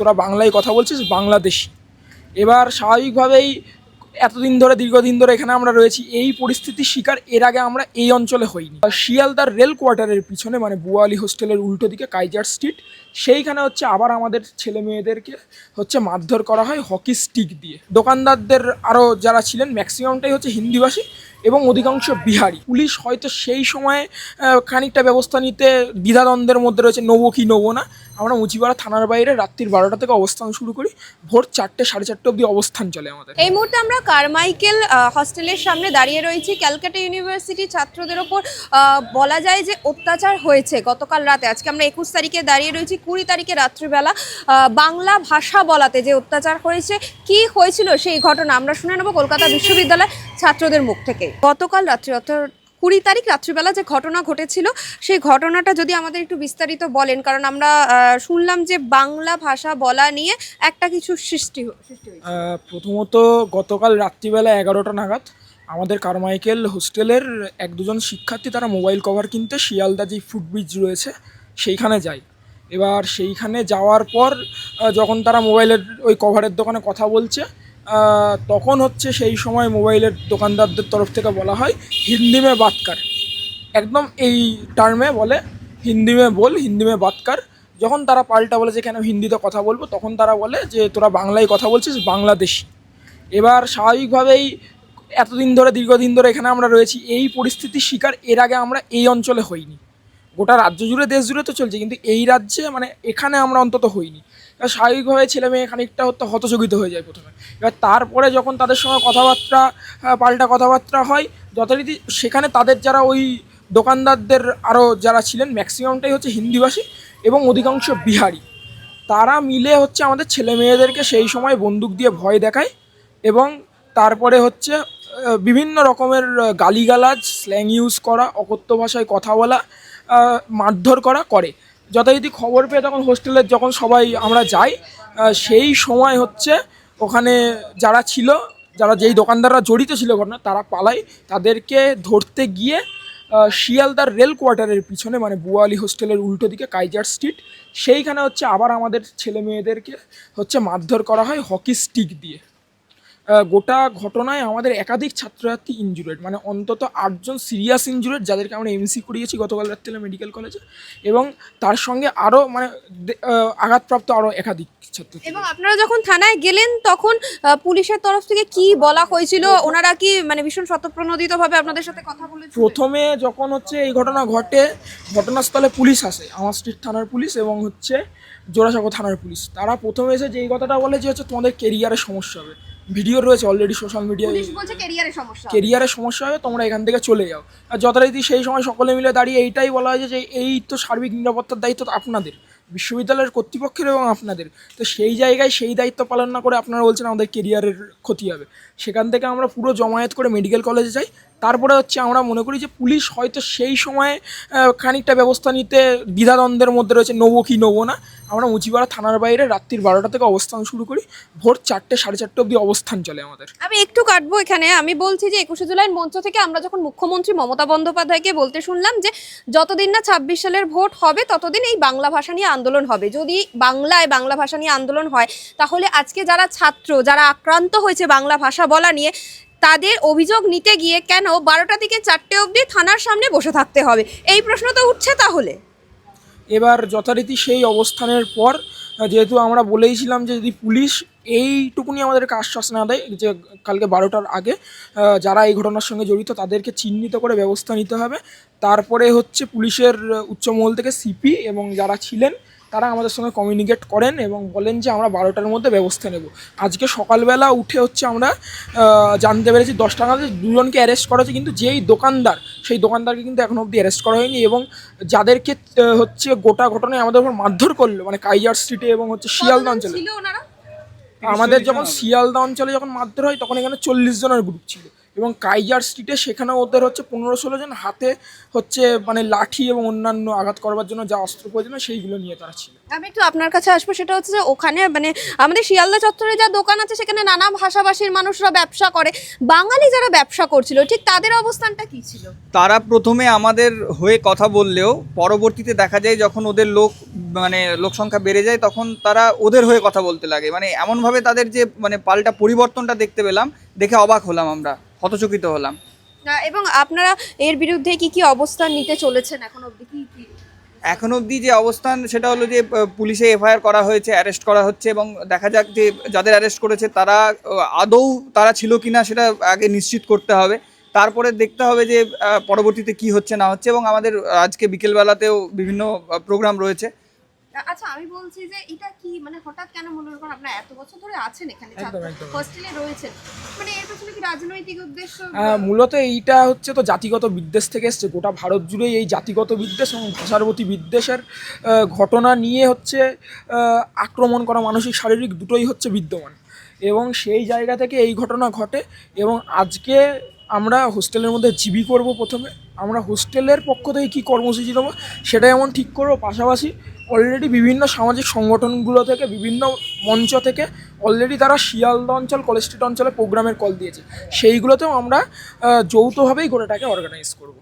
তোরা বাংলায় কথা বলছিস, বাংলাদেশি। এবার স্বাভাবিকভাবেই এতদিন ধরে, দীর্ঘদিন ধরে এখানে আমরা রয়েছি, এই পরিস্থিতির শিকার এর আগে আমরা এই অঞ্চলে হইনি। শিয়ালদার রেল কোয়ার্টারের পিছনে মানে বুয়ালি হোস্টেলের উল্টো দিকে, কাইজার স্ট্রিট, সেইখানে হচ্ছে আবার আমাদের ছেলে মেয়েদেরকে হচ্ছে মারধর করা হয় হকি স্টিক দিয়ে। দোকানদারদের আরও যারা ছিলেন, ম্যাক্সিমামটাই হচ্ছে হিন্দিভাষী এবং অধিকাংশ বিহারি। পুলিশ হয়তো সেই সময়ে খানিকটা ব্যবস্থা নিতে দ্বিধাদ্বন্দ্বের মধ্যে রয়েছে, নেব কি নেব না আমরা মুচিপাড়া থানার বাইরে রাত্রির বারোটা থেকে অবস্থান শুরু করি। ভোর চারটে, সাড়ে চারটে অবধি অবস্থান চলে আমাদের। এই মুহূর্তে আমরা কারমাইকেল হস্টেলের সামনে দাঁড়িয়ে রয়েছি। ক্যালকাটা ইউনিভার্সিটি ছাত্রদের ওপর বলা যায় যে অত্যাচার হয়েছে গতকাল রাতে। আজকে আমরা একুশ তারিখে দাঁড়িয়ে রয়েছি, কুড়ি তারিখে রাত্রিবেলা। বাংলা ভাষা বলাতে যে অত্যাচার হয়েছে, কি হয়েছিল সেই ঘটনা আমরা শুনে নেব কলকাতা বিশ্ববিদ্যালয় ছাত্রদের মুখ থেকে। গতকাল রাত্রি অর্থাৎ কুড়ি তারিখ রাত্রিবেলা যে ঘটনা ঘটেছিল, সেই ঘটনাটা যদি আমাদের একটু বিস্তারিত বলেন, কারণ আমরা শুনলাম যে বাংলা ভাষা বলা নিয়ে একটা কিছু সৃষ্টি প্রথমত গতকাল রাত্রিবেলা এগারোটা নাগাদ আমাদের কারমাইকেল হোস্টেলের এক দুজন শিক্ষার্থী তারা মোবাইল কভার কিনতে শিয়ালদা যে ফুটব্রিজ রয়েছে, সেইখানে যায়। এবার সেইখানে যাওয়ার পর যখন তারা মোবাইলের ওই কভারের দোকানে কথা বলছে তখন হচ্ছে সেই সময় মোবাইলের দোকানদারদের তরফ থেকে বলা হয় হিন্দি মে বাত কর। একদম এই টার্মে বলে হিন্দি মে বল, হিন্দি মে বাত যখন তারা পাল্টা বলে যে কেন হিন্দিতে কথা বলব, তখন তারা বলে যে তোরা বাংলায় কথা বলছিস, বাংলাদেশি। এবার স্বাভাবিকভাবেই এতদিন ধরে, দীর্ঘদিন ধরে এখানে আমরা রয়েছি, এই পরিস্থিতির শিকার এর আগে আমরা এই অঞ্চলে হইনি। গোটা রাজ্য জুড়ে, দেশ জুড়ে তো চলছে, কিন্তু এই রাজ্যে মানে এখানে আমরা অন্তত হইনি। এবার স্বাভাবিকভাবে ছেলে মেয়ে খানিকটা হতে হতচকিত হয়ে যায় প্রথমে। এবার তারপরে যখন তাদের সঙ্গে কথাবার্তা পাল্টা কথাবার্তা হয়, যথারীতি সেখানে তাদের যারা ওই দোকানদারদের আরও যারা ছিলেন, ম্যাক্সিমামটাই হচ্ছে হিন্দিভাষী এবং অধিকাংশ বিহারি। তারা মিলে হচ্ছে আমাদের ছেলে মেয়েদেরকে সেই সময় বন্দুক দিয়ে ভয় দেখায় এবং তারপরে হচ্ছে বিভিন্ন রকমের গালিগালাজ স্ল্যাং ইউজ করা, অকথ্য ভাষায় কথা বলা মারধর করা করে। যথারীতি খবর পেয়ে তখন হোস্টেলের যখন সবাই আমরা যাই সেই সময় হচ্ছে ওখানে যারা ছিল, যারা যেই দোকানদাররা জড়িত ছিল ঘটনা, তারা পালায় তাদেরকে ধরতে গিয়ে শিয়ালদার রেল কোয়ার্টারের পিছনে মানে বুয়ালি হোস্টেলের উল্টো দিকে, কাইজার স্ট্রিট, সেইখানে হচ্ছে আবার আমাদের ছেলে মেয়েদেরকে হচ্ছে মারধর করা হয় হকি স্টিক দিয়ে। গোটা ঘটনায় আমাদের একাধিক ছাত্রছাত্রী ইনজুরেড মানে অন্তত আটজন সিরিয়াস ইনজুরেড যাদেরকে আমরা এমসি করিয়েছি গতকাল রাত্রে মেডিকেল কলেজে এবং তার সঙ্গে আরও মানে আঘাতপ্রাপ্ত আরও একাধিক ছাত্র এবং আপনারা যখন থানায় গেলেন তখন পুলিশের তরফ থেকে কি বলা হয়েছিল? ওনারা কি মানে ভীষণ স্বতঃপ্রণোদিত ভাবে আপনাদের সাথে কথা বলে প্রথমে যখন হচ্ছে এই ঘটনা ঘটে ঘটনাস্থলে পুলিশ আসে আমার স্ট্রিট থানার পুলিশ এবং হচ্ছে জোড়াসাঁকো থানার পুলিশ। তারা প্রথমে এসে যে এই কথাটা বলে যে হচ্ছে তোমাদের কেরিয়ারে সমস্যা হবে। ভিডিও রয়েছে অলরেডি সোশ্যাল মিডিয়ায় ক্যারিয়ারের সমস্যা হবে। তোমরা এখান থেকে চলে যাও। আর যথারীতি সেই সময় সকলে মিলে দাঁড়িয়ে এইটাই বলা হয়েছে যে এই তো সার্বিক নিরাপত্তার দায়িত্ব তো আপনাদের। বিশ্ববিদ্যালয়ের কর্তৃপক্ষের এবং আপনাদের। তো সেই জায়গায় সেই দায়িত্ব পালন না করে আপনারা বলছেন আমাদের কেরিয়ারের ক্ষতি হবে। সেখান থেকে আমরা পুরো জমায়েত করে মেডিকেল কলেজে যাই। তারপরে হচ্ছে আমরা মনে করি যে পুলিশ হয়তো সেই সময়ে খানিকটা ব্যবস্থা নিতে দ্বিধাদ্বন্দ্বের মধ্যে রয়েছে, নেব কি নেব না। আমরা মুচিপাড়া থানার বাইরে রাত্রির বারোটা থেকে অবস্থান শুরু করি। ভোর চারটে, সাড়ে চারটে অবধি অবস্থান চলে আমাদের। আমি একটু কাটবো এখানে। আমি বলছি যে একুশে জুলাই মঞ্চ থেকে আমরা যখন মুখ্যমন্ত্রী মমতা বন্দ্যোপাধ্যায়কে বলতে শুনলাম যে যতদিন না ছাব্বিশ সালের ভোট হবে, ততদিন এই বাংলা ভাষা নিয়ে আন্দোলন হবে। যদি বাংলায় বাংলা ভাষা নিয়ে আন্দোলন হয়, তাহলে আজকে যারা ছাত্র, যারা আক্রান্ত হয়েছে বাংলা ভাষা বলা নিয়ে, তাদের অভিযোগ নিতে গিয়ে কেন বারোটা থেকে চারটে অবধি থানার সামনে বসে থাকতে হবে? এই প্রশ্ন তো উঠছে তাহলে। এবার যথারীতি সেই অবস্থানের পর যেহেতু আমরা বলেইছিলাম যে যদি পুলিশ এইটুকুনি আমাদেরকে আশ্বাস না দেয়, যে কালকে বারোটার আগে যারা এই ঘটনার সঙ্গে জড়িত তাদেরকে চিহ্নিত করে ব্যবস্থা নিতে হবে। তারপরে হচ্ছে পুলিশের উচ্চমহল থেকে সিপি এবং যারা ছিলেন তারা আমাদের সঙ্গে কমিউনিকেট করেন এবং বলেন যে আমরা বারোটার মধ্যে ব্যবস্থা নেব। আজকে সকালবেলা উঠে হচ্ছে আমরা জানতে পেরেছি দশটা নাগাদ দুজনকে অ্যারেস্ট করা হয়েছে কিন্তু যেই দোকানদার সেই দোকানদারকে কিন্তু এখনও অবধি অ্যারেস্ট করা হয়নি এবং যাদেরকে হচ্ছে গোটা ঘটনায় আমাদের উপর মারধর করল মানে কাইজার স্ট্রিটে এবং হচ্ছে শিয়ালদা অঞ্চলে। আমাদের যখন শিয়ালদা অঞ্চলে যখন মারধর হয় তখন এখানে চল্লিশ জনের গ্রুপ ছিল। এবং কাইজার স্ট্রিটে সেখানে ওদের হচ্ছে পনেরো ষোলো জন হাতে হচ্ছে মানে লাঠি এবং অন্যান্য আঘাত করবার জন্য যা অস্ত্র প্রয়োজন সেইগুলো নিয়ে তারা ছিল। আমি একটু আপনার কাছে আসব সেটা হচ্ছে যে ওখানে মানে আমাদের শিয়ালদা চত্বরে যা দোকান আছে সেখানে নানা ভাষাভাষীর মানুষরা ব্যবসা করে। বাঙালি যারা ব্যবসা করছিল ঠিক তাদের অবস্থানটা কি ছিল? তারা প্রথমে আমাদের হয়ে কথা বললেও পরবর্তীতে দেখা যায় যখন ওদের লোক মানে লোক সংখ্যা বেড়ে যায় তখন তারা ওদের হয়ে কথা বলতে লাগে। মানে এমনভাবে তাদের যে মানে পাল্টা পরিবর্তনটা দেখতে পেলাম দেখে অবাক হলাম আমরা। হতচকিত হলাম। এবং আপনারা এর বিরুদ্ধে কি কি অবস্থান নিতে চলেছেন এখন অবধি? কি কি? এখন অবধি যে অবস্থান সেটা হলো যে পুলিশে এফআইআর করা হয়েছে অ্যারেস্ট করা হচ্ছে এবং দেখা যাক যে যাদের অ্যারেস্ট করেছে তারা আদৌ তারা ছিল কি না সেটা আগে নিশ্চিত করতে হবে। তারপরে দেখতে হবে যে পরবর্তীতে কি হচ্ছে না হচ্ছে এবং আমাদের আজকে বিকেলবেলাতেও বিভিন্ন প্রোগ্রাম রয়েছে। আচ্ছা আমি বলছি যে এটা কি মানে হঠাৎ কেন মনে করেন আপনারা এত বছর ধরে আছেন এখানে। হোস্টেলে রয়েছেন? মানে এর পেছনে কি রাজনৈতিক উদ্দেশ্য? মূলত এইটা হচ্ছে তো জাতিগত বিদ্বেষ থেকে এসছে। গোটা ভারত জুড়েই এই জাতিগত বিদ্বেষ এবং ভাষার প্রতি বিদ্বেষের ঘটনা নিয়ে হচ্ছে আক্রমণ করা মানসিক শারীরিক দুটোই হচ্ছে বিদ্যমান। এবং সেই জায়গা থেকে এই ঘটনা ঘটে এবং আজকে আমরা হোস্টেলের মধ্যে জিবি করব প্রথমে। আমরা হোস্টেলের পক্ষ থেকে কী কর্মসূচি দেবো সেটা যেমন ঠিক করব। পাশাপাশি অলরেডি বিভিন্ন সামাজিক সংগঠনগুলো থেকে, বিভিন্ন মঞ্চ থেকে অলরেডি তারা শিয়ালদা অঞ্চল, কলেজ স্ট্রিট অঞ্চলে প্রোগ্রামের কল দিয়েছে। সেইগুলোতেও আমরা যৌথভাবেই গোটাটাকে অর্গানাইজ করব।